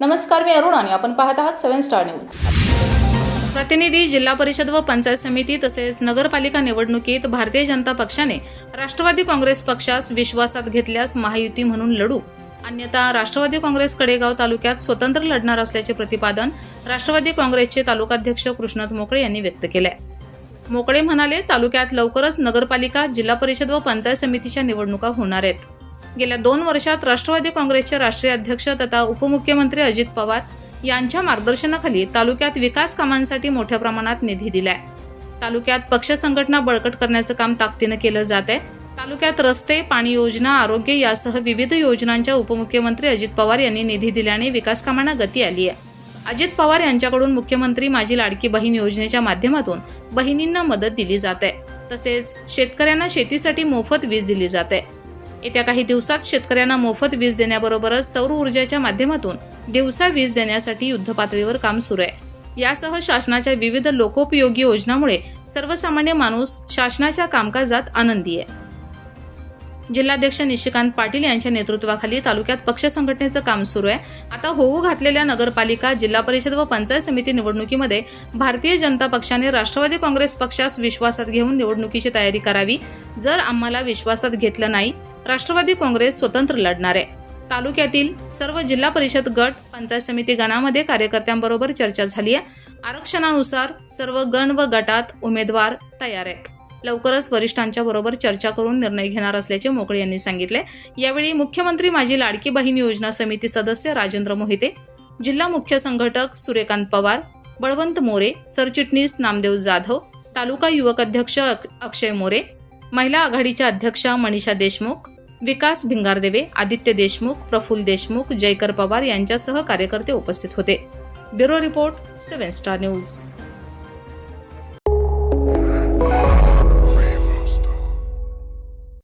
नमस्कार मी अरुण आणि आपण पाहत आहात सेव्हन स्टार न्यूज. प्रतिनिधी जिल्हा परिषद व पंचायत समिती तसेच नगरपालिका निवडणुकीत भारतीय जनता पक्षाने राष्ट्रवादी काँग्रेस पक्षास विश्वासात घेतल्यास महायुती म्हणून लढू. अन्यथा राष्ट्रवादी काँग्रेस कडेगाव तालुक्यात स्वतंत्र लढणार असल्याचे प्रतिपादन राष्ट्रवादी काँग्रेसचे तालुकाध्यक्ष कृष्णात मोकळे यांनी व्यक्त केले मोकळे म्हणाले तालुक्यात लवकरच नगरपालिका जिल्हा परिषद व पंचायत समितीच्या निवडणुका होणार आहेत. गेल्या दोन वर्षात राष्ट्रवादी काँग्रेसचे राष्ट्रीय अध्यक्ष तथा उपमुख्यमंत्री अजित पवार यांच्या मार्गदर्शनाखाली तालुक्यात विकास कामांसाठी मोठ्या प्रमाणात निधी दिलाय. तालुक्यात पक्ष संघटना बळकट करण्याचं काम ताकदीनं केलं जात आहे तालुक्यात रस्ते पाणी योजना आरोग्य यासह विविध योजनांच्या उपमुख्यमंत्री अजित पवार यांनी निधी दिल्याने विकास कामांना गती आली आहे. अजित पवार यांच्याकडून मुख्यमंत्री माझी लाडकी बहीण योजनेच्या माध्यमातून बहिणींना मदत दिली जाते तसेच शेतकऱ्यांना शेतीसाठी मोफत वीज दिली जाते येत्या काही दिवसात शेतकऱ्यांना मोफत वीज देण्याबरोबरच सौर ऊर्जेच्या माध्यमातून दिवसा वीज देण्यासाठी युद्धपातळीवर काम सुरू आहे. यासह शासनाच्या विविध लोकोपयोगी योजनामुळे सर्वसामान्य माणूस शासनाच्या कामकाजात आनंदी आहे. जिल्हाध्यक्ष निशिकांत पाटील यांच्या नेतृत्वाखाली तालुक्यात पक्ष संघटनेचं काम सुरू आहे. आता होऊ घातलेल्या नगरपालिका जिल्हा परिषद व पंचायत समिती निवडणुकीमध्ये भारतीय जनता पक्षाने राष्ट्रवादी काँग्रेस पक्षास विश्वासात घेऊन निवडणुकीची तयारी करावी. जर आम्हाला विश्वासात घेतलं नाही राष्ट्रवादी काँग्रेस स्वतंत्र लढणार. आहे तालुक्यातील सर्व जिल्हा परिषद गट पंचायत समिती गणामध्ये कार्यकर्त्यांबरोबर चर्चा झाली आहे. आरक्षणानुसार सर्व गण व गटात उमेदवार तयार आहेत. लवकरच वरिष्ठांच्या बरोबर चर्चा करून निर्णय घेणार असल्याचे मोकळे यांनी सांगितले. यावेळी मुख्यमंत्री माझी लाडकी बहीण योजना समिती सदस्य राजेंद्र मोहिते जिल्हा मुख्य संघटक सूर्यकांत पवार बळवंत मोरे सरचिटणीस नामदेव जाधव तालुका युवक अध्यक्ष अक- अक्षय मोरे महिला आघाडीच्या अध्यक्षा मनीषा देशमुख विकास भिंगारदेवे आदित्य देशमुख प्रफुल्ल देशमुख जयकर पवार यांच्यासह कार्यकर्ते उपस्थित होते. Bureau report seven star news.